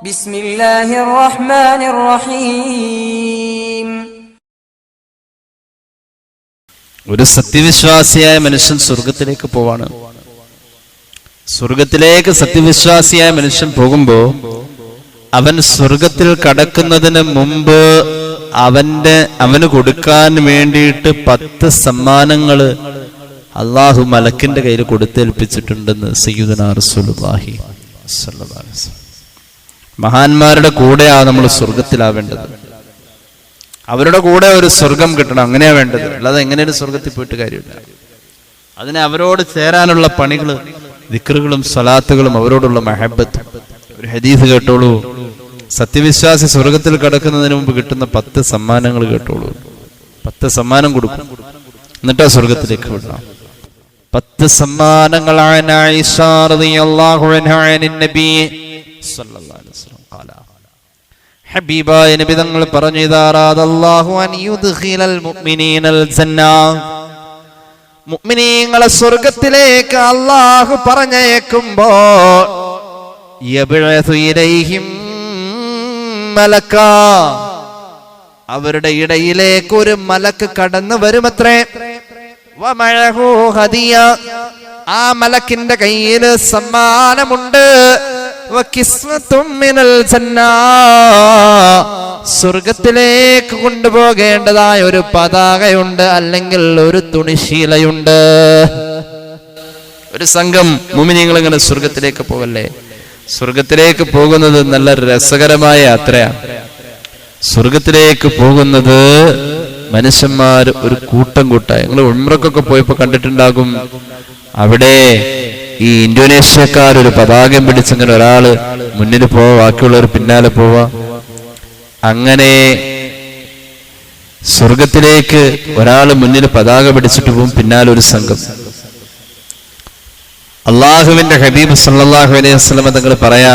ബിസ്മില്ലാഹിർ റഹ്മാനിർ റഹീം ഒരു സത്യവിശ്വാസിയായ മനുഷ്യൻ സ്വർഗത്തിലേക്ക് പോവാണ്. സ്വർഗത്തിലേക്ക് സത്യവിശ്വാസിയായ മനുഷ്യൻ പോകുമ്പോൾ അവൻ സ്വർഗത്തിൽ കടക്കുന്നതിന് മുമ്പ് അവന്റെ അവന് കൊടുക്കാൻ വേണ്ടിയിട്ട് പത്ത് സമ്മാനങ്ങൾ അള്ളാഹു മലക്കിന്റെ കയ്യിൽ കൊടുത്തേൽപ്പിച്ചിട്ടുണ്ടെന്ന് സയ്യുദനാർ സുലുബാഹി സല്ലി മഹാന്മാരുടെ കൂടെയാണ് നമ്മൾ സ്വർഗത്തിലാവേണ്ടത് അവരുടെ കൂടെ ഒരു സ്വർഗം കിട്ടണം അങ്ങനെയാ വേണ്ടത്. അല്ലാതെ എങ്ങനെയൊരു സ്വർഗത്തിൽ പോയിട്ട് കാര്യമില്ല. അതിനെ അവരോട് ചേരാനുള്ള പണികൾ ദിക്റുകളും സലാത്തുകളും അവരോടുള്ള മെഹബത്ത്. ഒരു ഹദീസ് കേട്ടോളൂ. സത്യവിശ്വാസി സ്വർഗത്തിൽ കടക്കുന്നതിന് മുമ്പ് കിട്ടുന്ന പത്ത് സമ്മാനങ്ങൾ കേട്ടോളൂ. പത്ത് സമ്മാനം കൊടുക്കും. എന്നിട്ടാ സ്വർഗത്തിലേക്ക് വിടണം. പത്ത് സമ്മാനങ്ങളാണ് ഹബീബായ നബി തങ്ങൾ പറഞ്ഞു അൻ യുദ്ഖിലൽ മുഅ്മിനീനൽ ജന്ന. മുഅ്മിനീങ്ങളെ സ്വർഗത്തിലേക്ക് അല്ലാഹു അവരുടെ ഇടയിലേക്ക് ഒരു മലക്ക് കടന്നു വരുമത്രേ. ആ മലക്കിന്റെ കയ്യിൽ സമ്മാനമുണ്ട്. സ്വർഗത്തിലേക്ക് കൊണ്ടുപോകേണ്ടതായ ഒരു പതാകയുണ്ട് അല്ലെങ്കിൽ ഒരു തുണിശീലയുണ്ട് ഒരു സംഘം മുമിനിങ്ങൾ ഇങ്ങനെ സ്വർഗത്തിലേക്ക് പോകല്ലേ സ്വർഗത്തിലേക്ക് പോകുന്നത് നല്ല രസകരമായ യാത്രയാണ്. സ്വർഗത്തിലേക്ക് പോകുന്നത് മനുഷ്യന്മാർ ഒരു കൂട്ടം കൂട്ടായി. നിങ്ങൾ ഉമ്രക്കൊക്കെ പോയപ്പോ കണ്ടിട്ടുണ്ടാകും അവിടെ ഈ ഇന്തോനേഷ്യക്കാർ ഒരു പതാകം പിടിച്ചിങ്ങനെ ഒരാൾ മുന്നിൽ പോവാ ബാക്കിയുള്ളവർ പിന്നാലെ പോവാ. അങ്ങനെ സ്വർഗത്തിലേക്ക് ഒരാൾ മുന്നിൽ പതാക പിടിച്ചിട്ട് പോകും പിന്നാലെ ഒരു സംഘം. അള്ളാഹുവിന്റെ ഹബീബ് സല്ലാഹു അലൈഹി വസ്ലമ തങ്ങൾ പറയാ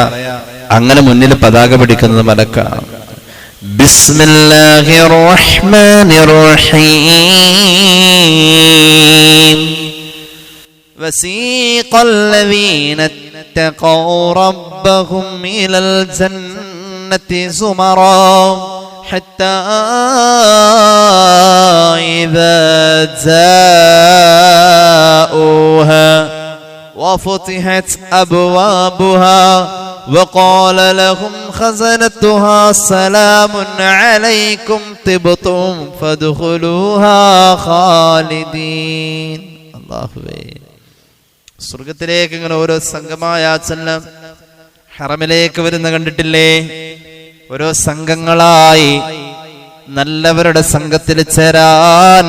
അങ്ങനെ മുന്നിൽ പതാക പിടിക്കുന്നത് മലക്കാണ് ബിസ്മില്ലാഹിർ റഹ്മാനിർ റഹീം. وسيق الذين اتقوا ربهم إلى الجنة زمرا حتى إذا جاءوها وفتحت أبوابها وقال لهم خزنتها سلام عليكم طبتم فادخلوها خالدين. الله സ്വർഗത്തിലേക്ക് ഇങ്ങനെ ഓരോ സംഘമായ ചെല്ലാം ഹറമിലേക്ക് വരുന്ന കണ്ടിട്ടില്ലേ? ഓരോ സംഘങ്ങളായി നല്ലവരുടെ സംഘത്തിൽ ചേരാൻ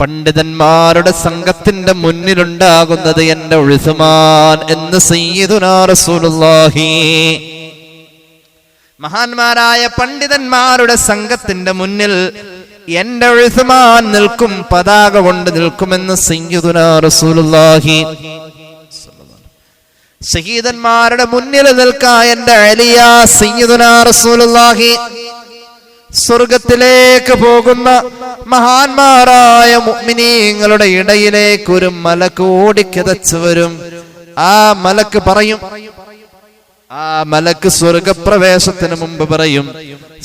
പണ്ഡിതന്മാരുടെ സംഘത്തിന്റെ മുന്നിലുണ്ടാകുന്നത് എന്റെ ഒഴുസുമാൻ എന്ന് മഹാന്മാരായ പണ്ഡിതന്മാരുടെ സംഘത്തിന്റെ മുന്നിൽ എന്റെ ഉഴുസുമാൻ നിൽക്കും പതാക കൊണ്ട് നിൽക്കുമെന്ന് റസൂലുള്ളാഹി. ഷഹീദന്മാരുടെ മുന്നിൽ നിൽക്കാ എന്റെ അലിയ റസൂലുള്ളാഹി. സ്വർഗത്തിലേക്ക് പോകുന്ന മഹാന്മാരായ മുഗ്മിനീങ്ങളുടെ ഇടയിലേക്ക് ഒരു മലക്ക് ഓടിക്കതച്ചു വരും. ആ മലക്ക് പറയും ആ മലക്ക് സ്വർഗപ്രവേശത്തിന് മുമ്പ് പറയും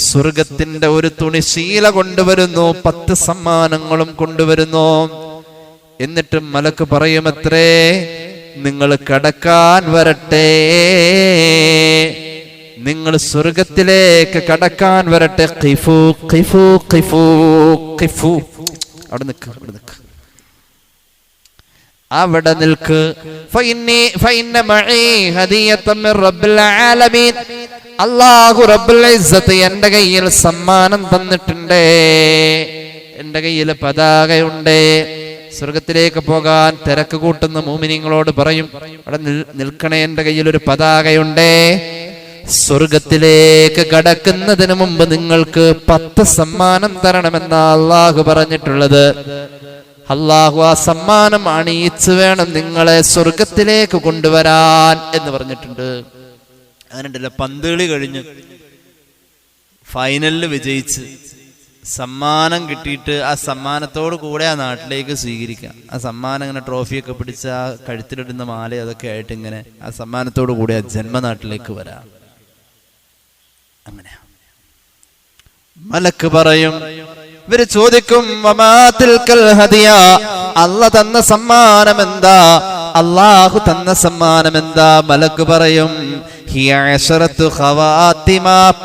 സ്വർഗത്തിന്റെ ഒരു തുണി ശീല കൊണ്ടുവരുന്നു പത്ത് സമ്മാനങ്ങളും കൊണ്ടുവരുന്നു. എന്നിട്ടും മലക്ക് പറയുമത്രേ നിങ്ങൾ കടക്കാൻ വരട്ടെ. നിങ്ങൾ സ്വർഗത്തിലേക്ക് കടക്കാൻ വരട്ടെ. കിഫു കിഫു കിഫു കിഫു അവിടെ നിൽക്കുക അവിടെ നിൽക്ക് അല്ലാഹു റബ്ബുൽ ഇസ്സത്ത് എന്റെ കയ്യിൽ സമ്മാനം തന്നിട്ടുണ്ട്. എന്റെ കയ്യിൽ പതാകയുണ്ട്. സ്വർഗത്തിലേക്ക് പോകാൻ തിരക്ക് കൂട്ടുന്ന മൂമിനിങ്ങളോട് പറയും അവിടെ നിൽക്കണേ എന്റെ കയ്യിൽ ഒരു പതാകയുണ്ട്. സ്വർഗത്തിലേക്ക് കടക്കുന്നതിന് മുമ്പ് നിങ്ങൾക്ക് പത്ത് സമ്മാനം തരണമെന്ന അള്ളാഹു പറഞ്ഞിട്ടുള്ളത്. അള്ളാഹു ആ സമ്മാനം അണിയിച്ചു വേണം നിങ്ങളെ സ്വർഗത്തിലേക്ക് കൊണ്ടുവരാൻ എന്ന് പറഞ്ഞിട്ടുണ്ട്. അങ്ങനെയുണ്ടല്ലോ പന്തുകളി കഴിഞ്ഞ് ഫൈനലിൽ വിജയിച്ച് സമ്മാനം കിട്ടിയിട്ട് ആ സമ്മാനത്തോട് കൂടെ ആ നാട്ടിലേക്ക് സ്വീകരിക്കാം. ആ സമ്മാനം ഇങ്ങനെ ട്രോഫിയൊക്കെ പിടിച്ച് ആ കഴുത്തിലിടുന്ന മാല അതൊക്കെ ആയിട്ട് ഇങ്ങനെ ആ സമ്മാനത്തോട് കൂടെ ആ ജന്മനാട്ടിലേക്ക് വരാം. അങ്ങനെ. മലക്ക് പറയും ഇവർ ചോദിക്കും ഹദിയ? അല്ല തന്ന സമ്മാനം എന്താ അള്ളാഹു തന്ന സമ്മാനം എന്താ മലക്ക് പറയും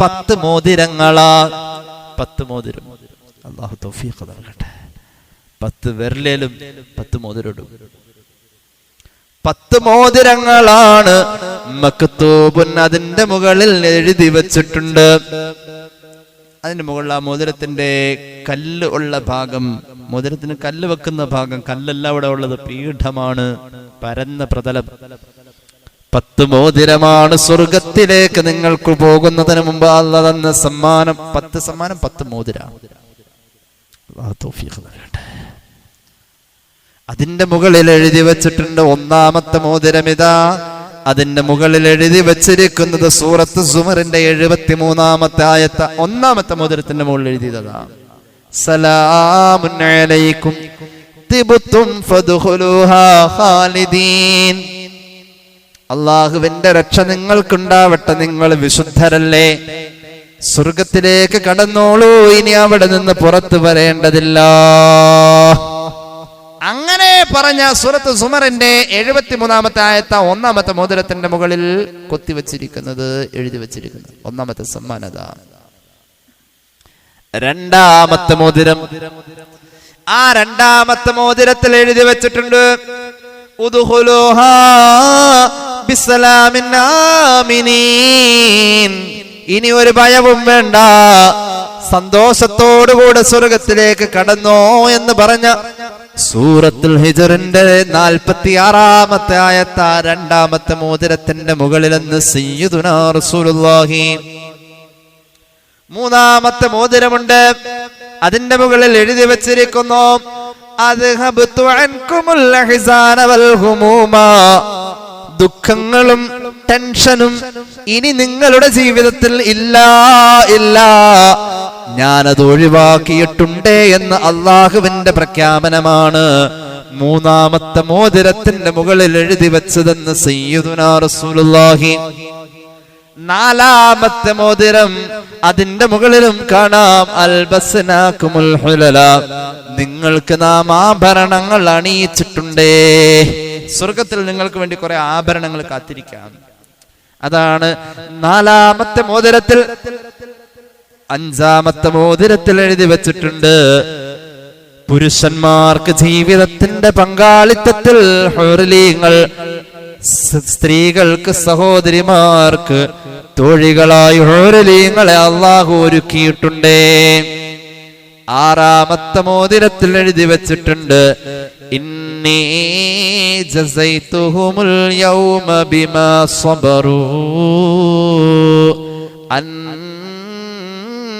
പത്ത് മോതിരങ്ങളാ. പത്ത് മോതിരം. അള്ളാഹു തൗഫീഖ് നൽകട്ടെ. പത്ത് വിരലേലും പത്ത് മോതിരിടും പത്ത് മോതിരങ്ങളാണ് മക്തൂബുൻ അതിന്റെ മുകളിൽ എഴുതി വെച്ചിട്ടുണ്ട്. അതിന്റെ മുകളിൽ ആ മോതിരത്തിന്റെ കല്ല് ഉള്ള ഭാഗം മോതിരത്തിന് കല്ല് വെക്കുന്ന ഭാഗം കല്ലല്ല അവിടെ ഉള്ളത് പീഠമാണ് പരന്ന പ്രതലം. പത്ത് മോതിരമാണ് സ്വർഗത്തിലേക്ക് നിങ്ങൾക്ക് പോകുന്നതിന് മുമ്പ് അല്ല തന്ന സമ്മാനം. പത്ത് സമ്മാനം പത്ത് മോതിര. അതിന്റെ മുകളിൽ എഴുതി വെച്ചിട്ടുണ്ട് ഒന്നാമത്തെ മോതിരം ഇതാ. അതിന്റെ മുകളിൽ എഴുതി വെച്ചിരിക്കുന്നത് സൂറത്ത് സുമറിന്റെ എഴുപത്തി മൂന്നാമത്തെ ആയത്ത ഒന്നാമത്തെ മോതിരത്തിന്റെ മുകളിൽ എഴുതിയതാണ് അള്ളാഹുവിന്റെ രക്ഷ നിങ്ങൾക്കുണ്ടാവട്ടെ നിങ്ങൾ വിശുദ്ധരല്ലേ? സ്വർഗത്തിലേക്ക് കടന്നോളൂ ഇനി അവിടെ നിന്ന് പുറത്തു വരേണ്ടതില്ല. അങ്ങനെ പറഞ്ഞ സൂറത്ത് സുമറിന്റെ എഴുപത്തിമൂന്നാമത്തെ ആയത്ത ഒന്നാമത്തെ മോതിരത്തിന്റെ മുകളിൽ കൊത്തിവെച്ചിരിക്കുന്നത് എഴുതി വെച്ചിരിക്കുന്നത്. ഒന്നാമത്തെ സമ്മാനത രണ്ടാമത്തെ മോതിരം. ആ രണ്ടാമത്തെ മോതിരത്തിൽ എഴുതി വെച്ചിട്ടുണ്ട്. ഇനി ഒരു ഭയവും വേണ്ട. സന്തോഷത്തോടുകൂടെ സ്വർഗത്തിലേക്ക് കടന്നോ എന്ന് പറഞ്ഞ സൂറത്തുൽ ഹിജറിന്റെ നാൽപ്പത്തി ആറാമത്തെ ആയത്ത രണ്ടാമത്തെ മോതിരത്തിന്റെ മുകളിലെന്ന് സയ്യിദുനാ റസൂലുള്ളാഹി. മൂന്നാമത്തെ മോതിരമുണ്ട്. അതിന്റെ മുകളിൽ എഴുതി വച്ചിരിക്കുന്നു. ദുഃഖങ്ങളും ടെൻഷനും ഇനി നിങ്ങളുടെ ജീവിതത്തിൽ ഇല്ല ഇല്ല. ഞാനത് ഒഴിവാക്കിയിട്ടുണ്ട് എന്ന് അള്ളാഹുവിന്റെ പ്രഖ്യാപനമാണ്. മൂന്നാമത്തെ മോതിരത്തിന്റെ മുകളിൽ എഴുതി വെച്ചതെന്ന് സയ്യിദുനാ റസൂലുള്ളാഹി. നാലാമത്തെ മോതിരം അതിന്റെ മുകളിലും കാണാം അൽബസ്നാക്കുമുൽ ഹുലല. നിങ്ങൾക്ക് നാം ആഭരണങ്ങൾ അണിയിച്ചിട്ടുണ്ടേ. സ്വർഗത്തിൽ നിങ്ങൾക്ക് വേണ്ടി കുറെ ആഭരണങ്ങൾ കാത്തിരിക്കാം. അതാണ് നാലാമത്തെ മോതിരത്തിൽ അഞ്ചാമത്തെ മോതിരത്തിൽ എഴുതി വെച്ചിട്ടുണ്ട്. പുരുഷന്മാർക്ക് ജീവിതത്തിന്റെ പങ്കാളിത്തത്തിൽ ഹുർലീങ്ങൾ സ്ത്രീകൾക്ക് സഹോദരിമാർക്ക് തോഴികളായി ഹോരലീങ്ങളെ അള്ളാഹു ഒരുക്കിയിട്ടുണ്ടേ. ആറാമത്തെ മോതിരത്തിൽ എഴുതി വെച്ചിട്ടുണ്ട്. ഇന്നി യൗമ ബിമാ സബറൂ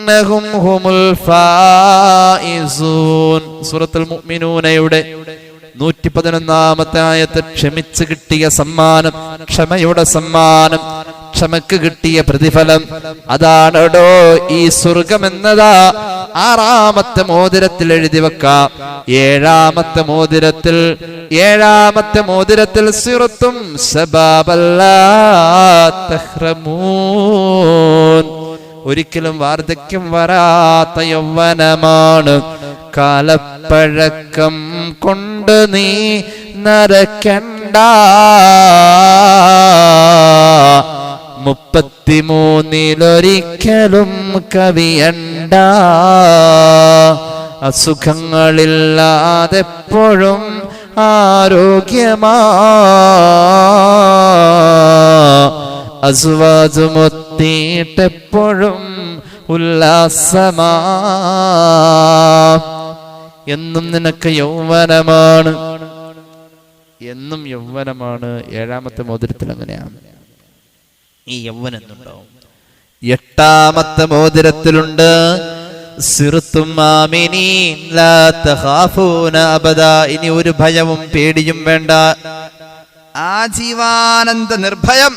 അന്നഹും ഹുമുൽ ഫായിസൂൻ സൂറത്തുൽ മുഅ്മിനൂനയുടെ നൂറ്റി പതിനൊന്നാമത്തെ ആയത്ത് ക്ഷമിച്ച് കിട്ടിയ സമ്മാനം ക്ഷമയുടെ സമ്മാനം ക്ഷമക്ക് കിട്ടിയ പ്രതിഫലം അതാണോ ഈ സ്വർഗം എന്നതാ ആറാമത്തെ മോതിരത്തിൽ എഴുതി വെക്കാം. ഏഴാമത്തെ മോതിരത്തിൽ ഏഴാമത്തെ മോതിരത്തിൽ സിറത്തും ഒരിക്കലും വാർദ്ധക്യം വരാത്ത യൗവനമാണ്. കാലപ്പഴക്കം കൊണ്ട് നീ നരക്കണ്ട മുപ്പത്തിമൂന്നിലൊരിക്കലും കവിയണ്ട. അസുഖങ്ങളില്ലാതെപ്പോഴും ആരോഗ്യമാ. അസുവാജുമൊത്തിയിട്ടെപ്പോഴും ഉല്ലാസമാ. എന്നും നിനക്ക് യൗവനമാണ്. എന്നും യൗവനമാണ്. ഏഴാമത്തെ മോതിരത്തിൽ അങ്ങനെയാണ്. ഈ യൗവനം എന്നുണ്ടാവും. എട്ടാമത്തെ മോതിരത്തിലുണ്ട്. ഇനി ഒരു ഭയവും പേടിയും വേണ്ട. ആജീവാനന്ദ നിർഭയം.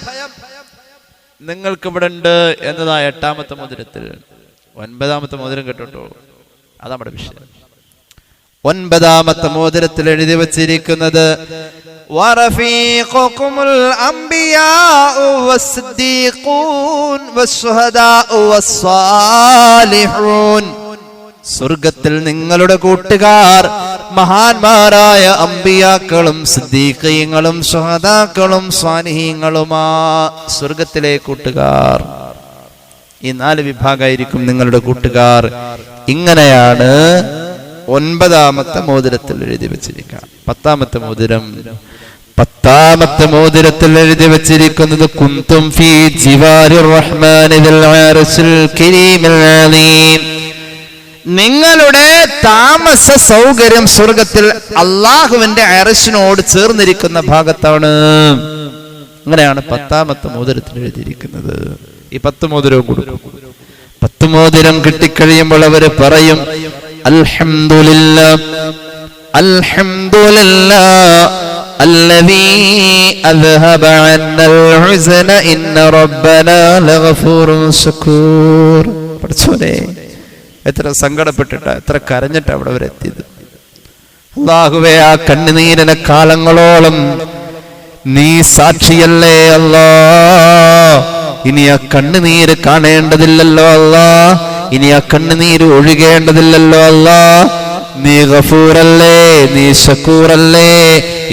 നിങ്ങൾക്കിവിടെ ഉണ്ട് എന്നതാ എട്ടാമത്തെ മധുരത്തിൽ ഒൻപതാമത്തെ മോതിരം കേട്ടോട്ടോ? അതാ നമ്മുടെ വിഷയം. ഒൻപതാമത്തെ മോതിരത്തിൽ എഴുതി വച്ചിരിക്കുന്നത് വസ്വാലിഹൂൻ സ്വർഗത്തിൽ നിങ്ങളുടെ കൂട്ടുകാർ മഹാന്മാരായ അമ്പിയാക്കളും സിദ്ദീഖീങ്ങളും ഷഹദാക്കളും സ്വാനിഹീങ്ങളുമാ സ്വർഗത്തിലെ കൂട്ടുകാർ. ഈ നാല് വിഭാഗമായിരിക്കും നിങ്ങളുടെ കൂട്ടുകാർ. ഇങ്ങനെയാണ് ഒൻപതാമത്തെ മോതിരത്തിൽ എഴുതി വെച്ചിരിക്കുക പത്താമത്തെ മോതിരം. പത്താമത്തെ മോതിരത്തിൽ എഴുതി വെച്ചിരിക്കുന്നത് കുന്തും ഫീ ജിവാരി റഹ്മാനിൽ കരീമിൽ നിങ്ങളുടെ താമസ സൗകര്യം സ്വർഗത്തിൽ അള്ളാഹുവിന്റെ അരശിനോട് ചേർന്നിരിക്കുന്ന ഭാഗത്താണ് അങ്ങനെയാണ് പത്താമത്തെ മോതിരത്തിൽ എഴുതിയിരിക്കുന്നത് ഈ പത്ത് മോതിരവും കൊടുക്കും പത്ത് മോതിരം കിട്ടിക്കഴിയുമ്പോൾ അവര് പറയും അൽഹംദുലില്ല അൽഹംദുലില്ല الذي أذهب عنا الحزن إن ربنا لغفور شكور പഠിച്ചോനെ എത്ര സങ്കടപ്പെട്ടിട്ട് എത്ര കരഞ്ഞിട്ട് അവിടെ അവരെത്തിയത് അള്ളാഹുവേ ആ കണ്ണുനീരിനെ കാലങ്ങളോളം നീ സാക്ഷിയല്ലേ അല്ലാ ഇനി ആ കണ്ണുനീര് കാണേണ്ടതില്ലല്ലോ അല്ലാ ഇനി ആ കണ്ണുനീര് ഒഴുകേണ്ടതില്ലല്ലോ അല്ലാ നീ ഗഫൂറല്ലേ നീ ശക്കൂറല്ലേ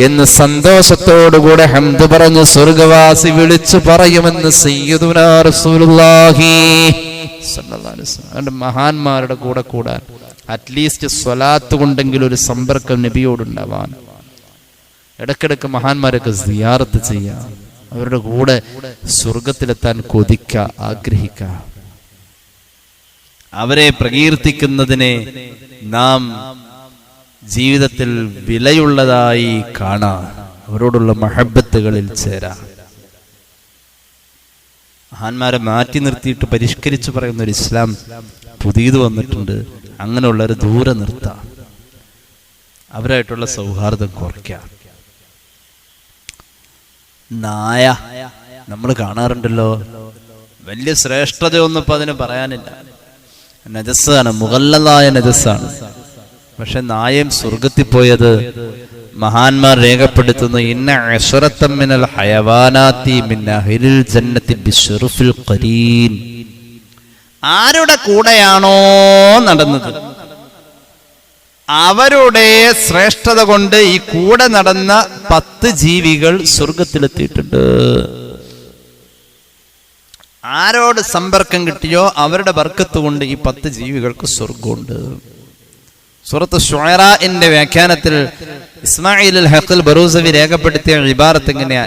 എന്ന് സന്തോഷത്തോടുകൂടെ ഹംദ് പറഞ്ഞ് സ്വർഗവാസി വിളിച്ചു പറയുമെന്ന് സയ്യിദുനാ റസൂലുള്ളാഹി. അതുകൊണ്ട് മഹാന്മാരുടെ കൂടെ കൂടാൻ അറ്റ്ലീസ്റ്റ് സ്വലാത്ത് കൊണ്ടെങ്കിലും ഒരു സമ്പർക്കം നബിയോടുണ്ടാവാൻ. ഇടക്കിടക്ക് മഹാന്മാരൊക്കെ സിയാറത്ത് ചെയ്യാം. അവരുടെ കൂടെ സ്വർഗത്തിലെത്താൻ കൊതിക്ക ആഗ്രഹിക്ക. അവരെ പ്രകീർത്തിക്കുന്നതിനെ നാം ജീവിതത്തിൽ വിലയുള്ളതായി കാണാം. അവരോടുള്ള മഹബത്തുകളിൽ ചേരാം. മഹാന്മാരെ മാറ്റി നിർത്തിയിട്ട് പരിഷ്കരിച്ച് പറയുന്ന ഒരു ഇസ്ലാം പുതിയത് വന്നിട്ടുണ്ട്. അങ്ങനെയുള്ള ഒരു ദൂരെ നിർത്ത. അവരായിട്ടുള്ള സൗഹാർദ്ദം കുറയ്ക്കുക നായ നമ്മൾ കാണാറുണ്ടല്ലോ. വലിയ ശ്രേഷ്ഠതയൊന്നും ഇപ്പൊ അതിന് പറയാനില്ല. നജസ്സാണ് മുഗല്ലതായ നജസ്സാണ്. പക്ഷെ നായം സ്വർഗത്തിൽ പോയത് മഹാന്മാർ രേഖപ്പെടുത്തുന്നു ഇന്ന അശ്വരത്തം മിനൽ ഹയവാനാത്തി ആരുടെ കൂടെയാണോ നടന്നത്? അവരുടെ ശ്രേഷ്ഠത കൊണ്ട് ഈ കൂടെ നടന്ന പത്ത് ജീവികൾ സ്വർഗത്തിലെത്തിയിട്ടുണ്ട്. ആരോട് സമ്പർക്കം കിട്ടിയോ? അവരുടെ ബർക്കത്ത് കൊണ്ട് ഈ പത്ത് ജീവികൾക്ക് സ്വർഗമുണ്ട് സൂറത്ത് എന്റെ വ്യാഖ്യാനത്തിൽ ഇസ്മായിൽ ഹഖൽ ബറൂസവി രേഖപ്പെടുത്തിയ ഇബാറത്ത് എങ്ങനെയാ?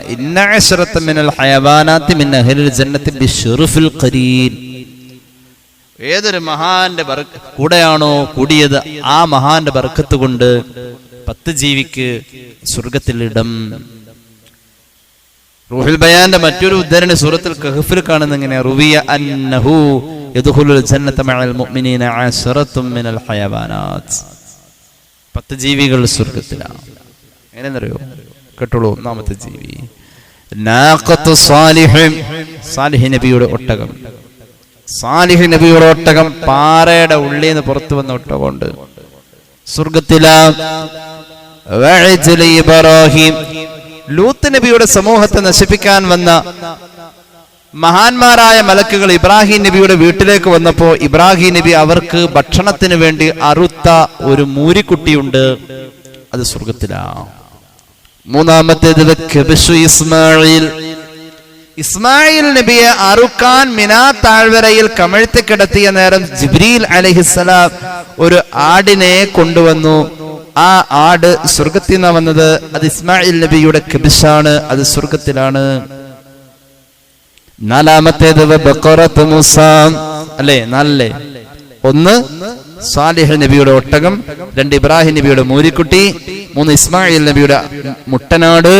ജന്നത്തി ഖരീൻ. ഏതൊരു മഹാന്റെ കൂടെയാണോ കൂടിയത് ആ മഹാന്റെ ബർക്കത്ത് കൊണ്ട് പത്ത് ജീവിക്ക് സ്വർഗത്തിലിടം റൂഹുൽ ബയാന്റെ മറ്റൊരു ഉദ്ധരണി സൂറത്തിൽ കഹഫിൽ കാണുന്ന എങ്ങനെയാ? റുവിയ അന്നഹു പത്ത് ജീവികൾ സ്വർഗത്തിലാണ് എങ്ങനെയെന്നറിയോ? കേട്ടോളൂ ഒന്നാമത്തെ ജീവി. സാലിഹ് നബിയുടെ ഒട്ടകം. സാലിഹ് നബിയുടെ ഒട്ടകം പാറയുടെ ഉള്ളിൽ നിന്ന് പുറത്തു വന്ന ഒട്ടകമുണ്ട്. സ്വർഗത്തിലാ ലൂത്ത് നബിയുടെ സമൂഹത്തെ നശിപ്പിക്കാൻ വന്ന മഹാന്മാരായ മലക്കുകൾ ഇബ്രാഹിം നബിയുടെ വീട്ടിലേക്ക് വന്നപ്പോൾ ഇബ്രാഹിം നബി അവർക്ക് ഭക്ഷണത്തിന് വേണ്ടി അറുത്ത ഒരു മൂരിക്കുട്ടിയുണ്ട്. അത് സ്വർഗത്തിലാ മൂന്നാമത്തേത് ഇസ്മായിൽ. ഇസ്മായിൽ നബിയെ അറുക്കാൻ മിനാ താഴ്വരയിൽ കമഴ്ത്തി കിടത്തിയ നേരം ജിബ്രീൽ അലഹിസലാം ഒരു ആടിനെ കൊണ്ടുവന്നു. ആ ആട് സ്വർഗത്തിൽ നിന്നാണ് വന്നത്. അത് ഇസ്മായിൽ നബിയുടെ കബിഷാണ്. അത് സ്വർഗത്തിലാണ് നാലാമത്തേത് ബക്കോറത്ത് മൂസ. അല്ലേ? നാലല്ലേ ഒന്ന് സാലിഹ് നബിയുടെ ഒട്ടകം രണ്ട് ഇബ്രാഹിം നബിയുടെ മൂരിക്കുട്ടി മൂന്ന് ഇസ്മായിൽ നബിയുടെ മുട്ടനാട്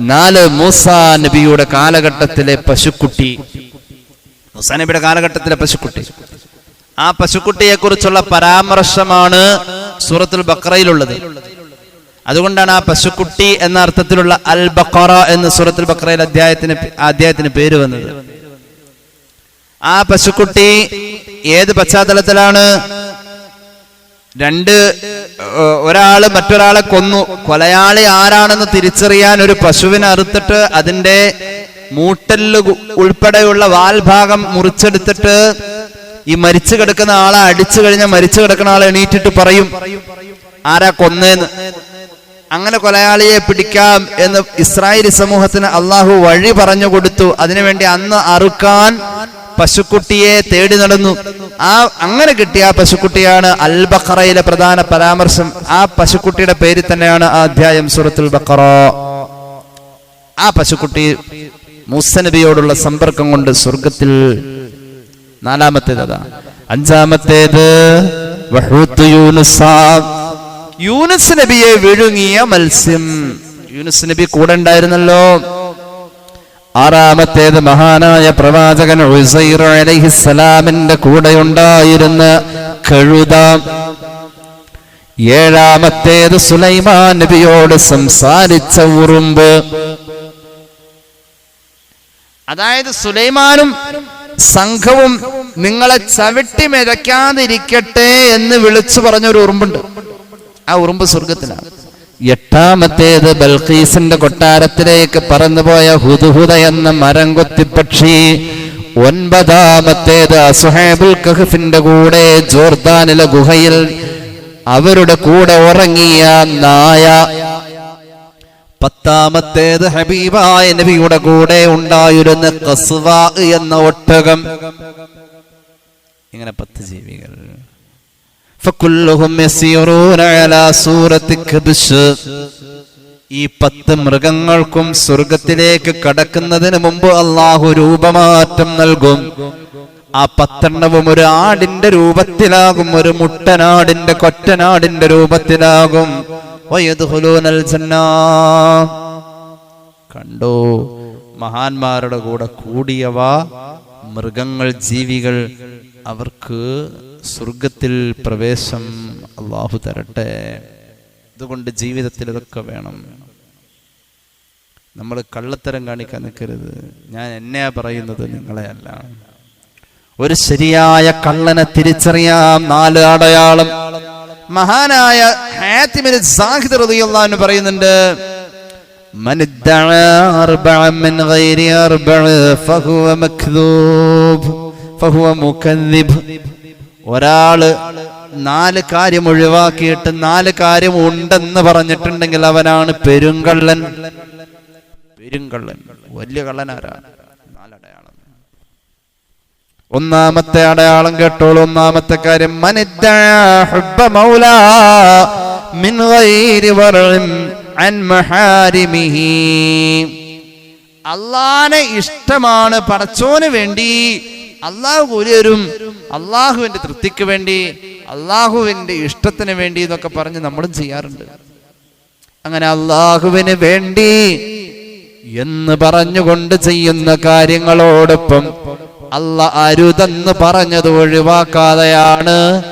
നാല് മൂസ നബിയുടെ കാലഘട്ടത്തിലെ പശുക്കുട്ടി. മൂസ നബിയുടെ കാലഘട്ടത്തിലെ പശുക്കുട്ടി. ആ പശുക്കുട്ടിയെ കുറിച്ചുള്ള പരാമർശമാണ് സൂറത്തുൽ ബക്രയിലുള്ളത് അതുകൊണ്ടാണ് ആ പശുക്കുട്ടി എന്ന അർത്ഥത്തിലുള്ള അൽ ബക്കറ എന്ന സൂറത്തുൽ ബക്രയിൽ അധ്യായത്തിന് അധ്യായത്തിന് പേര് വന്നത്. ആ പശുക്കുട്ടി ഏത് പശ്ചാത്തലത്തിലാണ്? രണ്ട് ഒരാൾ മറ്റൊരാളെ കൊന്നു. കൊലയാളി ആരാണെന്ന് തിരിച്ചറിയാൻ ഒരു പശുവിനെ അറുത്തിട്ട് അതിന്റെ മൂട്ടൽ ഉൾപ്പെടെയുള്ള വാൽഭാഗം മുറിച്ചെടുത്തിട്ട് ഈ മരിച്ചു കിടക്കുന്ന ആളെ അടിച്ചു കഴിഞ്ഞാൽ മരിച്ചു കിടക്കുന്ന ആളെ എണീറ്റിട്ട് പറയും ആരാ കൊന്നേന്ന്? അങ്ങനെ കൊലയാളിയെ പിടിക്കാം എന്ന് ഇസ്രായേലി സമൂഹത്തിന് അള്ളാഹു വഴി പറഞ്ഞു കൊടുത്തു. അതിനുവേണ്ടി അന്ന് അറുക്കാൻ പശുക്കുട്ടിയെ തേടി നടന്നു. ആ അങ്ങനെ കിട്ടിയ ആ പശുക്കുട്ടിയാണ് അൽ ബഖറയിലെ പ്രധാന പരാമർശം. ആ പശുക്കുട്ടിയുടെ പേര് തന്നെയാണ് ആ അധ്യായം സുറത്തുൽ ബക്കറ ആ പശുക്കുട്ടി മൂസ നബിയോടുള്ള സമ്പർക്കം കൊണ്ട് സ്വർഗത്തിൽ നാലാമത്തേത് അതാ. അഞ്ചാമത്തേത് വഹൂത്ത് യൂനുസ. നബിയെ വിഴുങ്ങിയ മത്സ്യം. യൂനുസ് നബി കൂടെ ഉണ്ടായിരുന്നല്ലോ. ആറാമത്തേത് മഹാനായ പ്രവാചകൻ അലൈഹിസ്സലാമിന്റെ കൂടെ ഉണ്ടായിരുന്ന കഴുത. ഏഴാമത്തേത് സുലൈമാൻ നബിയോട് സംസാരിച്ച ഉറുമ്പ്. അതായത് സുലൈമാനും സംഘവും നിങ്ങളെ ചവിട്ടി മെതയ്ക്കാതിരിക്കട്ടെ എന്ന് വിളിച്ചു പറഞ്ഞൊരു ഉറുമ്പുണ്ട്. ആ ഉറുമ്പ് സ്വർഗത്തിലാണ് എട്ടാമത്തേത് ബൽഖീസിന്റെ കൊട്ടാരത്തിലേക്ക് പറന്നുപോയ ഹുദുഹുദ എന്ന മരം കൊത്തിപ്പക്ഷി. ഒൻപതാമത്തേത് അസുഹേബുൽ കഹഫിന്റെ കൂടെ ജോർദാനിലെ ഗുഹയിൽ അവരുടെ കൂടെ ഉറങ്ങിയ നായ. പത്താമത്തേത് ഹബീബായ നബിയുടെ കൂടെ ഉണ്ടായിരുന്ന കസ്വ എന്ന ഒട്ടകം. ഇങ്ങനെ പത്ത് ജീവികൾ. യസീറൂന അലാ സൂറത്തി. ഈ പത്ത് മൃഗങ്ങൾക്കും സ്വർഗത്തിലേക്ക് കടക്കുന്നതിന് മുമ്പ് അള്ളാഹു രൂപമാറ്റം നൽകും ആ പത്തെണ്ണവും ഒരു ആടിന്റെ രൂപത്തിലാകും ഒരു മുട്ടനാടിന്റെ കൊറ്റനാടിന്റെ രൂപത്തിലാകും. കണ്ടോ മഹാന്മാരുടെ കൂടെ കൂടിയവ മൃഗങ്ങൾ ജീവികൾ അവർക്ക് സ്വർഗത്തിൽ പ്രവേശം അള്ളാഹു തരട്ടെ അതുകൊണ്ട് ജീവിതത്തിൽ ഇതൊക്കെ വേണം നമ്മൾ കള്ളത്തരം കാണിക്കാൻ നിൽക്കരുത് ഞാൻ എന്നെയാ പറയുന്നത് നിങ്ങളെ അല്ല ഒരു ശരിയായ കള്ളനെ തിരിച്ചറിയാം നാല് അടയാളം മഹാനായ ഹാത്തിമിന് സാഹിദ് റളിയല്ലാഹു അൻഹു പറയുന്നുണ്ട് من ادعى أربعا من غير أربع فهو مكذوب فهو مكذب ഒരാൾ നാല് കാര്യം ഒഴിവാക്കിയിട്ട് നാല് കാര്യം ഉണ്ടെന്ന് പറഞ്ഞിട്ടുണ്ടെങ്കിൽ അവനാണ് പെരുങ്കള്ളൻ. പെരുങ്കള്ളൻ. വലിയ കള്ളനാരാണ് നാലടയാളം. ഒന്നാമത്തെ അടയാളം കേട്ടോളൂ. ഒന്നാമത്തെ കാര്യം അള്ളാനെ ഇഷ്ടമാണ് പടച്ചോന് വേണ്ടി അള്ളാഹു കൂലിയരും അള്ളാഹുവിന്റെ തൃപ്തിക്ക് വേണ്ടി അള്ളാഹുവിന്റെ ഇഷ്ടത്തിന് വേണ്ടി എന്നൊക്കെ പറഞ്ഞ് നമ്മളും ചെയ്യാറുണ്ട്. അങ്ങനെ അള്ളാഹുവിന് വേണ്ടി എന്ന് പറഞ്ഞുകൊണ്ട് ചെയ്യുന്ന കാര്യങ്ങളോടൊപ്പം അല്ല അരുതെന്ന് പറഞ്ഞത് ഒഴിവാക്കാതെയാണ്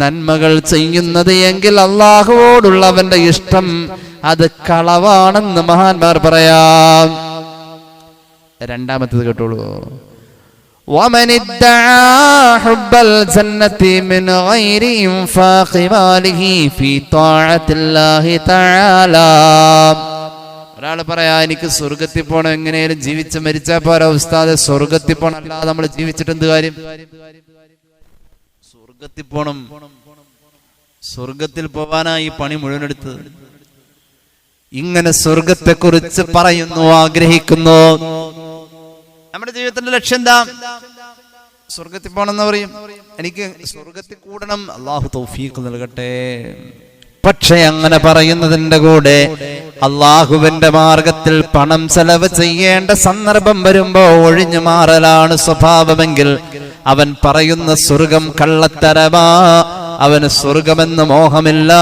നന്മകൾ ചെയ്യുന്നത് എങ്കിൽ അള്ളാഹുവോടുള്ളവന്റെ ഇഷ്ടം അത് കളവാണെന്ന് മഹാന്മാർ പറയാം. രണ്ടാമത്തേത് കേട്ടോളൂ. ومن ادعى حب الجنة من غير إنفاق ماله في طاعة الله تعالى ഒരാൾ പറയാ എനിക്ക് സ്വർഗത്തിൽ പോണം എങ്ങനെയാലും ജീവിച്ച് മരിച്ചാ പോരാ ഉസ്താദ് സ്വർഗത്തിൽ പോണം അല്ലാതെ നമ്മൾ ജീവിച്ചിട്ട് എന്ത് കാര്യം സ്വർഗത്തിൽ പോണം സ്വർഗത്തിൽ പോവാനാ ഈ പണി മുഴുവൻ എടുത്തത് ഇങ്ങനെ സ്വർഗത്തെ കുറിച്ച് പറയുന്നു ആഗ്രഹിക്കുന്നു നമ്മുടെ ജീവിതത്തിന്റെ ലക്ഷ്യം എന്താ? സ്വർഗത്തിൽ പോകണമെന്ന് പറയും. എനിക്ക് സ്വർഗത്തിൽ കൂടണം. അള്ളാഹു തൗഫീഖ് നൽകട്ടെ. പക്ഷെ അങ്ങനെ പറയുന്നതിന്റെ കൂടെ അള്ളാഹുവിന്റെ മാർഗത്തിൽ പണം ചെലവ് ചെയ്യേണ്ട സന്ദർഭം വരുമ്പോ ഒഴിഞ്ഞു മാറലാണ് സ്വഭാവമെങ്കിൽ അവൻ പറയുന്ന സ്വർഗം കള്ളത്തരമാ. അവന് സ്വർഗമെന്ന് മോഹമില്ല.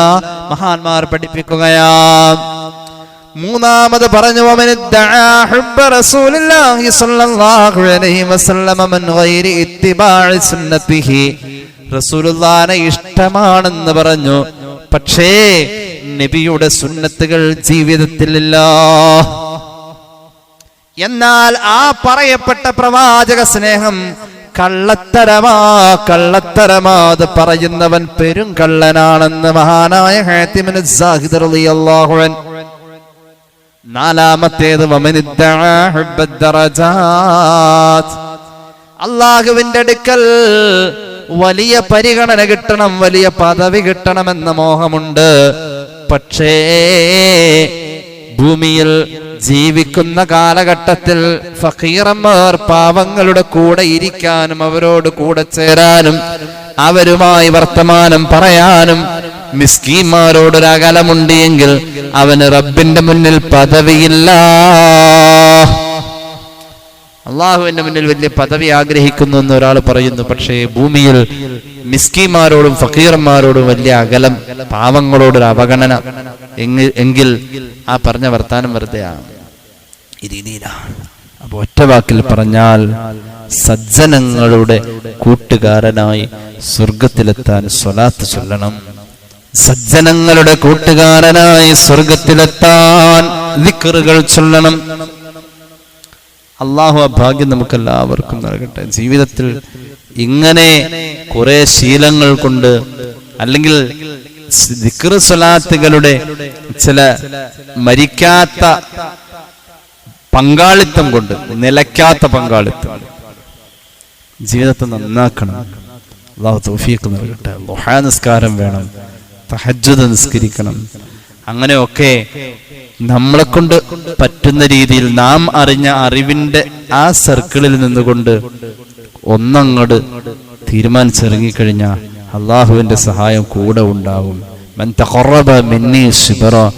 മഹാന്മാർ പഠിപ്പിക്കുകയാ. മൂന്നാമത് പറഞ്ഞു അവന് റസൂലുള്ളാനെ ഇഷ്ടമാണെന്ന് പറഞ്ഞു. പക്ഷേ നബിയുടെ സുന്നത്തുകൾ ജീവിതത്തിലില്ല. എന്നാൽ ആ പറയപ്പെട്ട പ്രവാചക സ്നേഹം കള്ളത്തരമാ കള്ളത്തരമാത് പറയുന്നവൻ പെരും കള്ളനാണെന്ന് മഹാനായ ഹാത്തിമൻ സാഹിദർ അള്ളാഹുവൻ നാലാമത്തേത്. അള്ളാഹുവിന്റെ അടുക്കൽ വലിയ പരിഗണന കിട്ടണം വലിയ പദവി കിട്ടണമെന്ന മോഹമുണ്ട് പക്ഷേ ഭൂമിയിൽ ജീവിക്കുന്ന കാലഘട്ടത്തിൽ ഫക്കീറന്മാർ പാവങ്ങളുടെ കൂടെ ഇരിക്കാനും അവരോട് കൂടെ ചേരാനും അവരുമായി വർത്തമാനം പറയാനും മിസ്കീന്മാരോടൊരകലമുണ്ട് എങ്കിൽ അവന് റബ്ബിന്റെ മുന്നിൽ പദവിയില്ല. അള്ളാഹുവിന്റെ മുന്നിൽ വലിയ പദവി ആഗ്രഹിക്കുന്നു എന്ന് ഒരാൾ പറയുന്നു. പക്ഷേ ഭൂമിയിൽ മിസ്കിമാരോടും ഫക്കീർമാരോടും വലിയ അകലം പാവങ്ങളോടൊരു അവഗണന എങ്കിൽ ആ പറഞ്ഞ വർത്താനം വെറുതെയാണ്. ഈ രീതിയിലാണ്. അപ്പൊ ഒറ്റ വാക്കിൽ പറഞ്ഞാൽ സജ്ജനങ്ങളുടെ കൂട്ടുകാരനായി സ്വർഗത്തിലെത്താൻ സ്വലാത്ത് ചൊല്ലണം. സജ്ജനങ്ങളുടെ കൂട്ടുകാരനായി സ്വർഗത്തിലെത്താൻ ദിക്റുകൾ ചൊല്ലണം. അള്ളാഹു ആ ഭാഗ്യം നമുക്ക് എല്ലാവർക്കും നൽകട്ടെ. ജീവിതത്തിൽ ഇങ്ങനെ കുറെ ശീലങ്ങൾ കൊണ്ട് അല്ലെങ്കിൽ ദിക്ർ സ്വലാത്തുകളുടെ ചില മരിക്കാത്ത പങ്കാളിത്തം കൊണ്ട് നിലയ്ക്കാത്ത പങ്കാളിത്തം. ജീവിതത്തെ നന്നാക്കണം. അള്ളാഹു തൗഫീഖ് നൽകട്ടെ. ലുഹാ നിസ്കാരം വേണം. തഹജ്ജുദ് നിസ്കരിക്കണം. അങ്ങനെയൊക്കെ നമ്മളെ കൊണ്ട് പറ്റുന്ന രീതിയിൽ നാം അറിഞ്ഞ അറിവിന്റെ ആ സർക്കിളിൽ നിന്നുകൊണ്ട് ഒന്നങ്ങോട്ട് തീരുമാനിച്ചിറങ്ങിക്കഴിഞ്ഞാൽ അള്ളാഹുവിന്റെ സഹായം കൂടെ ഉണ്ടാവും. മൻ തഖറബ മിന്നി ശിബറ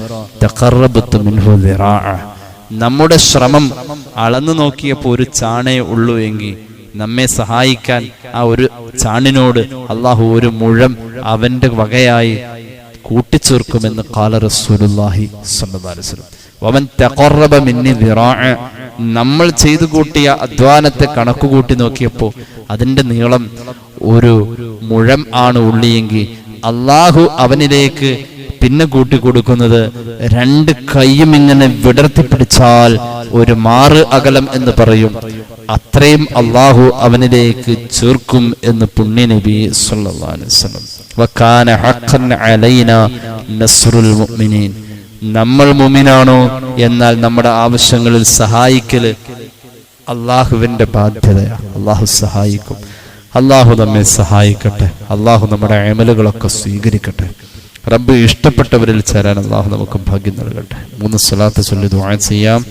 തഖറബത്തു മിൻഹു ദിറാഅ. നമ്മുടെ ശ്രമം അളന്നു നോക്കിയപ്പോൾ ഒരു ചാണേ ഉള്ളൂ എങ്കിൽ നമ്മെ സഹായിക്കാൻ ആ ഒരു ചാണിനോട് അള്ളാഹു ഒരു മുഴം അവന്റെ വകയായി കൂട്ടിച്ചേർക്കുമെന്ന് നമ്മൾ ചെയ്തു കൂട്ടിയ അധ്വാനത്തെ കണക്ക് കൂട്ടി നോക്കിയപ്പോൾ അതിന്റെ നീളം ഒരു മുഴം ആണ് ഉള്ളിയെങ്കിൽ അള്ളാഹു അവനിലേക്ക് പിന്നെ കൂട്ടി കൊടുക്കുന്നത് രണ്ട് കൈയും ഇങ്ങനെ വിടർത്തി പിടിച്ചാൽ ഒരു മാറ് അകലം എന്ന് പറയും. അത്രയും അള്ളാഹു അവനിലേക്ക് ചേർക്കും എന്ന് പുണ്യ നബി മുഅ്മിനീൻ. നമ്മൾ മുമിനാണോ എന്നാൽ നമ്മുടെ ആവശ്യങ്ങളിൽ സഹായിക്കൽ അള്ളാഹുവിന്റെ ബാധ്യതയാണ് അള്ളാഹു സഹായിക്കും. അള്ളാഹു നമ്മെ സഹായിക്കട്ടെ. അള്ളാഹു നമ്മുടെ അമലുകളൊക്കെ സ്വീകരിക്കട്ടെ. റബ്ബ് ഇഷ്ടപ്പെട്ടവരിൽ ചേരാൻ അള്ളാഹു നമുക്ക് ഭാഗ്യം നൽകട്ടെ മൂന്ന് സ്വലാത്ത് ചൊല്ലി ദുആ ചെയ്യാം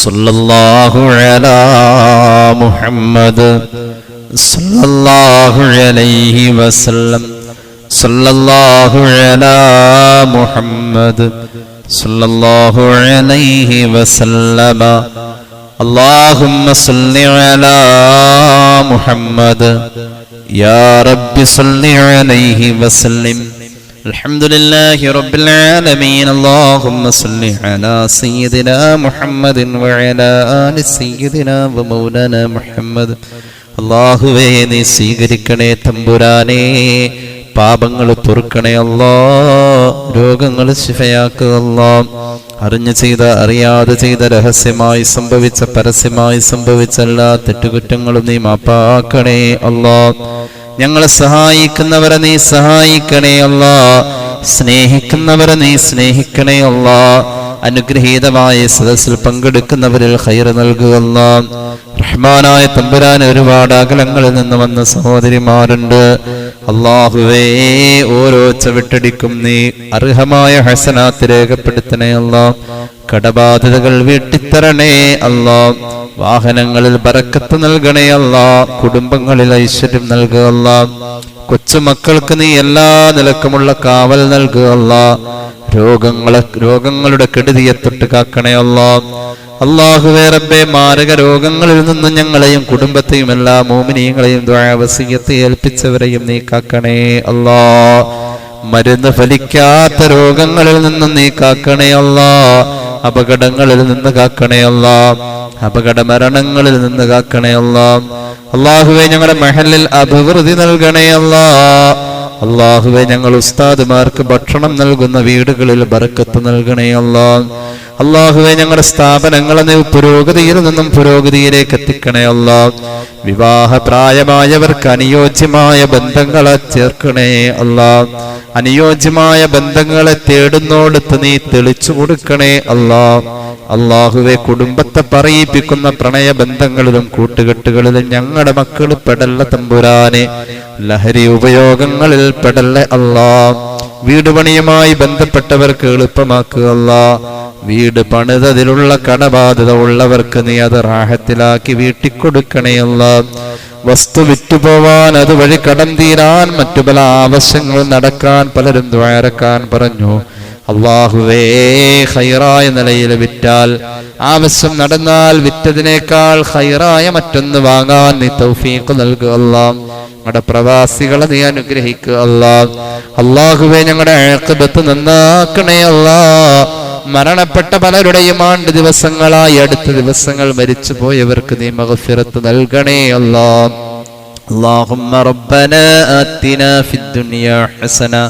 സല്ലല്ലാഹു അലാ മുഹമ്മദ് സല്ലല്ലാഹു അലൈഹി വസല്ലം സല്ലല്ലാഹു അലാ മുഹമ്മദ് സല്ലല്ലാഹു അലൈഹി വസല്ലമ اللهم صل على محمد يا رب صل عليه وسلم الحمد لله رب العالمين اللهم صل على سيدنا محمد وعلى آل سيدنا ومولانا محمد അള്ളാഹുവേ നീ സ്വീകരിക്കണേ തമ്പുരാനേ പാപങ്ങൾ പൊറുക്കണേ അല്ലാ രോഗങ്ങൾ ശിഫയാക്കുക അല്ലാ അറിഞ്ഞു ചെയ്ത അറിയാതെ ചെയ്ത രഹസ്യമായി സംഭവിച്ച പരസ്യമായി സംഭവിച്ച എല്ലാ തെറ്റുകുറ്റങ്ങളും നീ മാപ്പാക്കണേ അല്ലാ ഞങ്ങളെ സഹായിക്കുന്നവരെ നീ സഹായിക്കണേ അല്ലാ. സ്നേഹിക്കുന്നവരെ നീ സ്നേഹിക്കണേ അല്ലാ. അനുഗ്രഹീതമായ സദസ്സിൽ പങ്കെടുക്കുന്നവരിൽ ഹൈർ നൽകുകല്ല റഹ്മാനായ തമ്പുരാൻ ഒരുപാട് അകലങ്ങളിൽ നിന്ന് വന്ന സഹോദരിമാരുണ്ട്. അള്ളാഹുവേ ഓരോ ചവിട്ടടിക്കും നീ അർഹമായ ഹസനാത്ത് രേഖപ്പെടുത്തണേ അല്ലാ. കടബാധ്യതകൾ വീട്ടിത്തരണേ അല്ല. വാഹനങ്ങളിൽ ബറക്കത്ത് നൽകണേ അല്ല. കുടുംബങ്ങളിൽ ഐശ്വര്യം നൽകുകയല്ല കൊച്ചുമക്കൾക്ക് നീ എല്ലാ നിലക്കുമുള്ള കാവൽ നൽകുകയല്ല രോഗങ്ങളെ രോഗങ്ങളുടെ കെടുതിയെ തൊട്ട് കാക്കണേ അല്ലാ. അള്ളാഹുവേ റബ്ബേ മാരക രോഗങ്ങളിൽ നിന്നും ഞങ്ങളെയും കുടുംബത്തെയും എല്ലാ മോമിനിയങ്ങളെയും ദ്വാവസീയത്തെ ഏൽപ്പിച്ചവരെയും നീ കാക്കണേ അല്ലാ. മരുന്ന് ഫലിക്കാത്ത രോഗങ്ങളിൽ നിന്നും നീ കാക്കണേ അല്ലാ. അപകടങ്ങളിൽ നിന്ന് കാക്കണേ അല്ലാ. അപകട മരണങ്ങളിൽ നിന്ന് കാക്കണേ അല്ലാ. അള്ളാഹുവെ ഞങ്ങളുടെ മഹലിൽ അഭിവൃദ്ധി നൽകണേ അല്ലാ. അള്ളാഹുവെ ഞങ്ങൾ ഉസ്താദുമാർക്ക് ഭക്ഷണം നൽകുന്ന വീടുകളിൽ ബറക്കത്ത് നൽകണേ അള്ളാഹുവെ ഞങ്ങളുടെ സ്ഥാപനങ്ങളെ നീ പുരോഗതിയിൽ നിന്നും പുരോഗതിയിലേക്ക് എത്തിക്കണേ അല്ലാ. വിവാഹപ്രായമായവർക്ക് അനുയോജ്യമായ ബന്ധങ്ങളെ ചേർക്കണേ അല്ലാ. അനുയോജ്യമായ ബന്ധങ്ങളെ തേടുന്നോടത്ത് നീ തെളിച്ചു കൊടുക്കണേ അല്ലാ. അള്ളാഹുവെ കുടുംബത്തെ പറയിപ്പിക്കുന്ന പ്രണയ ബന്ധങ്ങളിലും കൂട്ടുകെട്ടുകളിലും ഞങ്ങളുടെ മക്കൾ പെടല്ല തമ്പുരാനെ. ലഹരി ഉപയോഗങ്ങളിൽ പെടല്ല അല്ലാ. വീടുപണിയുമായി ബന്ധപ്പെട്ടവർക്ക് എളുപ്പമാക്കുക അല്ലാ. വീട് പണിതതിലുള്ള കടബാധ്യത ഉള്ളവർക്ക് നീ അത് റാഹത്തിലാക്കി വീട്ടിക്കൊടുക്കണേ അല്ലാ. വസ്തു വിറ്റുപോവാൻ അതുവഴി കടം തീരാൻ മറ്റു പല ആവശ്യങ്ങൾ നടക്കാൻ പലരും ദ്വാരക്കാൻ പറഞ്ഞു. അള്ളാഹുവേ ഹൈറായ നിലയിൽ വിറ്റാൽ ആവശ്യം നടന്നാൽ വിറ്റതിനേക്കാൾ ഹൈറായ മറ്റൊന്ന് വാങ്ങാൻ നീ തൗഫീഖ് നൽകുക അല്ലാം. ഞങ്ങളുടെ പ്രവാസികളെ നീ അനുഗ്രഹിക്കുക അല്ലാ. അള്ളാഹുവേ ഞങ്ങളുടെ ആക്കബത്ത് നന്നാക്കണേ അല്ലാ. മരണപ്പെട്ട പലരുടെയും ആണ്ട് ദിവസങ്ങളായി അടുത്ത ദിവസങ്ങൾ മരിച്ചു പോയവർക്ക് നീ മഗഫിറത്ത് നൽകണേ അല്ലാ اللهم ربنا آتنا في الدنيا حسنة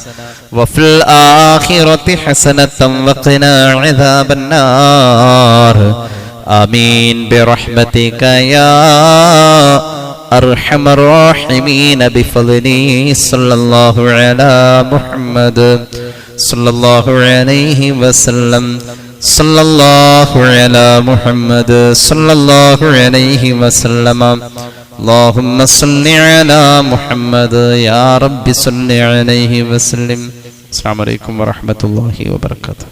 وفي الآخرة حسنة وقنا عذاب النار آمين برحمتك يا أرحم الراحمين بفضله صلى الله على محمد صلى الله عليه وسلم صلى الله على محمد صلى الله عليه وسلم اللهم صل على محمد يا رب صل عليه وسلم السلام عليكم ورحمة الله وبركاته